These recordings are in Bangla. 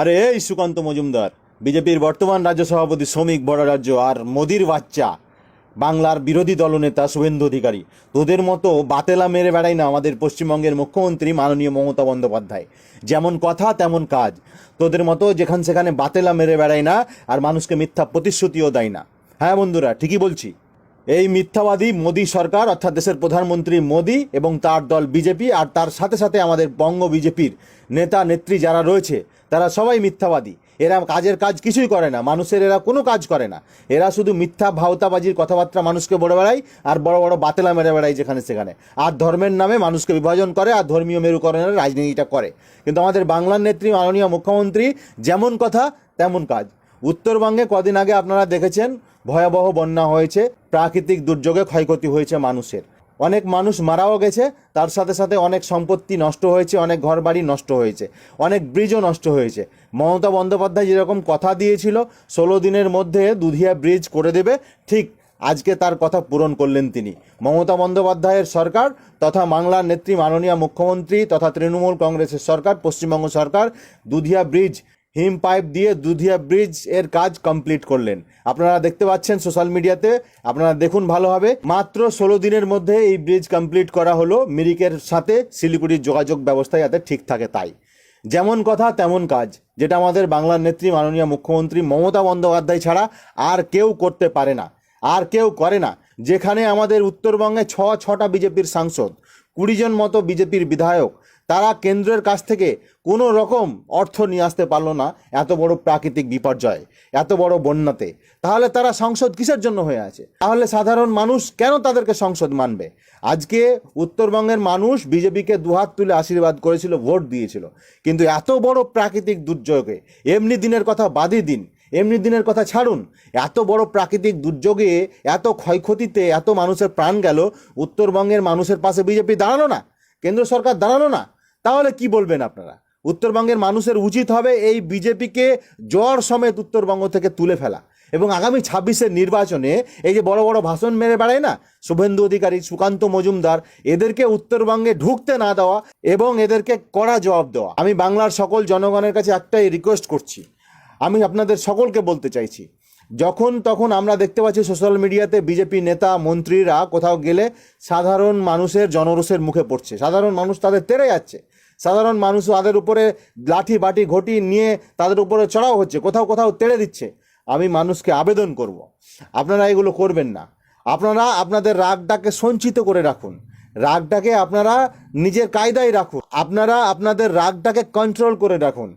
আরে এই সুকান্ত মজুমদার, বিজেপির বর্তমান রাজ্য সভাপতি শ্রমিক ভট্টাচার্য আর মোদির বাচ্চা, বাংলার বিরোধী দলনেতা শুভেন্দু অধিকারী। তোদের মতো বাতেলা মেরে বেড়াই না আমাদের পশ্চিমবঙ্গের মুখ্যমন্ত্রী মাননীয় মমতা বন্দ্যোপাধ্যায়। যেমন কথা, তেমন কাজ। তোদের মতো যেখান সেখানে বাতেলা মেরে বেড়াই না আর মানুষকে মিথ্যা প্রতিশ্রুতিও দেয় না। হ্যাঁ বন্ধুরা, ঠিকই বলছি। এই মিথ্যাবাদী মোদী সরকার, অর্থাৎ দেশের প্রধানমন্ত্রী মোদী এবং তার দল বিজেপি আর তার সাথে সাথে আমাদের বঙ্গ বিজেপির নেতা, নেত্রী যারা রয়েছে, তারা সবাই মিথ্যাবাদী। এরা কাজের কাজ কিছুই করে না, মানুষের এরা কোনো কাজ করে না। এরা শুধু মিথ্যা ভাওতাবাজির কথাবার্তা মানুষকে বলে বেড়ায় আর বড় বড় বাতেলা মেরে বেড়ায় যেখানে সেখানে। আর ধর্মের নামে মানুষকে বিভাজন করে আর ধর্মীয় মেরুকরণের রাজনীতিটা করে। কিন্তু আমাদের বাংলার নেত্রী, মাননীয় মুখ্যমন্ত্রী যেমন কথা, তেমন কাজ। উত্তরবঙ্গে কদিন আগে আপনারা দেখেছেন ভয়াবহ বন্যা হয়েছে, প্রাকৃতিক দুর্যোগে ক্ষয়ক্ষতি হয়েছে মানুষের। অনেক মানুষ মারাও গেছে, তার সাথে সাথে অনেক সম্পত্তি নষ্ট হয়েছে, অনেক ঘরবাড়ি নষ্ট হয়েছে, অনেক ব্রিজও নষ্ট হয়েছে। মমতা বন্দ্যোপাধ্যায় যেরকম কথা দিয়েছিল, ষোলো দিনের মধ্যে দুধিয়া ব্রিজ করে দেবে, ঠিক আজকে তার কথা পূরণ করলেন তিনি। মমতা বন্দ্যোপাধ্যায়ের সরকার তথা বাংলার নেত্রী মাননীয় মুখ্যমন্ত্রী তথা তৃণমূল কংগ্রেসের সরকার, পশ্চিমবঙ্গ সরকার, দুধিয়া ব্রিজ হিম পাইপ দিয়ে দুধিয়া ব্রিজের কাজ কমপ্লিট করলেন। আপনারা দেখতে পাচ্ছেন সোশ্যাল মিডিয়াতে, আপনারা দেখুন ভালোভাবে মাত্র ষোলো দিনের মধ্যে এই ব্রিজ কমপ্লিট করা হলো মিরিকের সাথে শিলিগুড়ির যোগাযোগ ব্যবস্থা যাতে ঠিক থাকে তাই। যেমন কথা, তেমন কাজ, যেটা আমাদের বাংলার নেত্রী মাননীয় মুখ্যমন্ত্রী মমতা বন্দ্যোপাধ্যায় ছাড়া আর কেউ করতে পারে না, আর কেউ করে না। যেখানে আমাদের উত্তরবঙ্গে ছ, ছটা বিজেপির সাংসদ, কুড়ি জন মতো বিজেপির বিধায়ক তারা কেন্দ্রের কাছ থেকে কোনো রকম অর্থ নিয়ে আসতে পারল না এত বড় প্রাকৃতিক বিপর্যয়, এত বড় বন্যাতে। তাহলে তারা সংসদ কিসের জন্য হয়ে আছে? তাহলে সাধারণ মানুষ কেন তাদেরকে সংসদ মানবে? আজকে উত্তরবঙ্গের মানুষ বিজেপিকে দুহাত তুলে আশীর্বাদ করেছিল, ভোট দিয়েছিল। কিন্তু এত বড় প্রাকৃতিক দুর্যোগে, এমনি দিনের কথা বাদই দিন, এমনি দিনের কথা ছাড়ুন, এত বড় প্রাকৃতিক দুর্যোগে, এত ক্ষয়ক্ষতিতে এত মানুষের প্রাণ গেল, উত্তরবঙ্গের মানুষের পাশে বিজেপি দাঁড়াল না, কেন্দ্র সরকার দাঁড়াল না। তাহলে কি বলবেন আপনারা? উত্তরবঙ্গের মানুষের উচিত হবে এই বিজেপিকে জ্বর সমেত উত্তরবঙ্গ থেকে তুলে ফেলা। এবং আগামী ছাব্বিশের নির্বাচনে এই যে বড় বড় ভাষণ মেরে বেড়ায় না, শুভেন্দু অধিকারী, সুকান্ত মজুমদার, এদেরকে উত্তরবঙ্গে ঢুকতে না দেওয়া এবং এদেরকে কড়া জবাব দেওয়া। আমি বাংলার সকল জনগণের কাছে একটাই রিকোয়েস্ট করছি। আমি আপনাদের সকলকে বলতে চাইছি যখন তখন আমরা দেখতে পাচ্ছি সোশ্যাল মিডিয়াতে বিজেপি নেতা, মন্ত্রীরা কোথাও গেলে সাধারণ মানুষের জনরোষের মুখে পড়ছে। সাধারণ মানুষ তাদের তেড়ে যাচ্ছে। সাধারণ মানুষ তাদের উপরে লাঠি, বাটি, ঘটি নিয়ে তাদের উপরে চড়াও হচ্ছে। কোথাও কোথাও তেড়ে দিচ্ছে। আমি মানুষকে আবেদন করব। আপনারা এগুলো করবেন না। আপনারা আপনাদের রাগটাকে সঞ্চিত করে রাখুন। রাগটাকে আপনারা নিজের কায়দায় রাখুন। আপনারা আপনাদের রাগটাকে কন্ট্রোল করে রাখুন।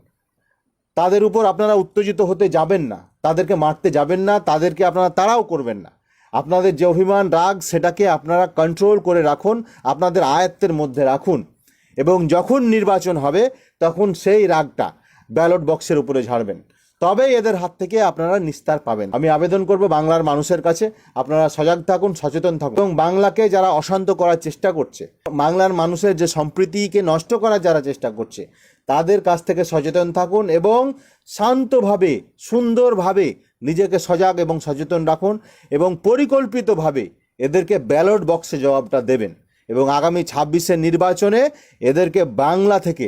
তাদের উপর আপনারা উত্তেজিত হতে যাবেন না, তাদেরকে মারতে যাবেন না, তাদেরকে আপনারা তারাও করবেন না। আপনাদের যে অভিমান, রাগ, সেটাকে আপনারা কন্ট্রোল করে রাখুন, আপনাদের আয়ত্তের মধ্যে রাখুন এবং যখন নির্বাচন হবে, তখন সেই রাগটা ব্যালট বক্সের উপরে ঝাড়বেন। তবে এদের হাত থেকে আপনারা নিস্তার পাবেন। আমি আবেদন করব বাংলার মানুষের কাছে। আপনারা সজাগ থাকুন, সচেতন থাকুন। এবং বাংলাকে যারা অশান্ত করার চেষ্টা করছে, বাংলার মানুষের যে সম্প্রীতিকে নষ্ট করার যারা চেষ্টা করছে, তাদের কাছ থেকে সচেতন থাকুন এবং শান্তভাবে, সুন্দরভাবে নিজেকে সজাগ এবং সচেতন রাখুন এবং পরিকল্পিতভাবে এদেরকে ব্যালট বক্সে জবাবটা দেবেন। এবং আগামী ছাব্বিশের নির্বাচনে এদেরকে বাংলা থেকে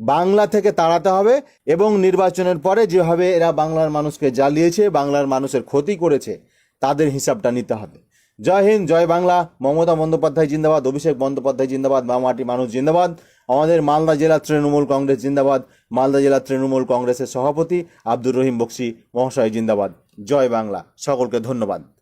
বাংলা থেকে তাড়াতে হবে এবং নির্বাচনের পরে যেভাবে এরা বাংলার মানুষকে জ্বালিয়েছে, বাংলার মানুষের ক্ষতি করেছে, তাদের হিসাবটা নিতে হবে। জয় হিন্দ, জয় বাংলা। মমতা বন্দ্যোপাধ্যায় জিন্দাবাদ, অভিষেক বন্দ্যোপাধ্যায় জিন্দাবাদ মামাটি মানুষ জিন্দাবাদ। আমাদের মালদা জেলা তৃণমূল কংগ্রেস জিন্দাবাদ, মালদা জেলা তৃণমূল কংগ্রেসের সভাপতি আব্দুর রহিম বক্সি মহাশয় জিন্দাবাদ। জয় বাংলা। সকলকে ধন্যবাদ।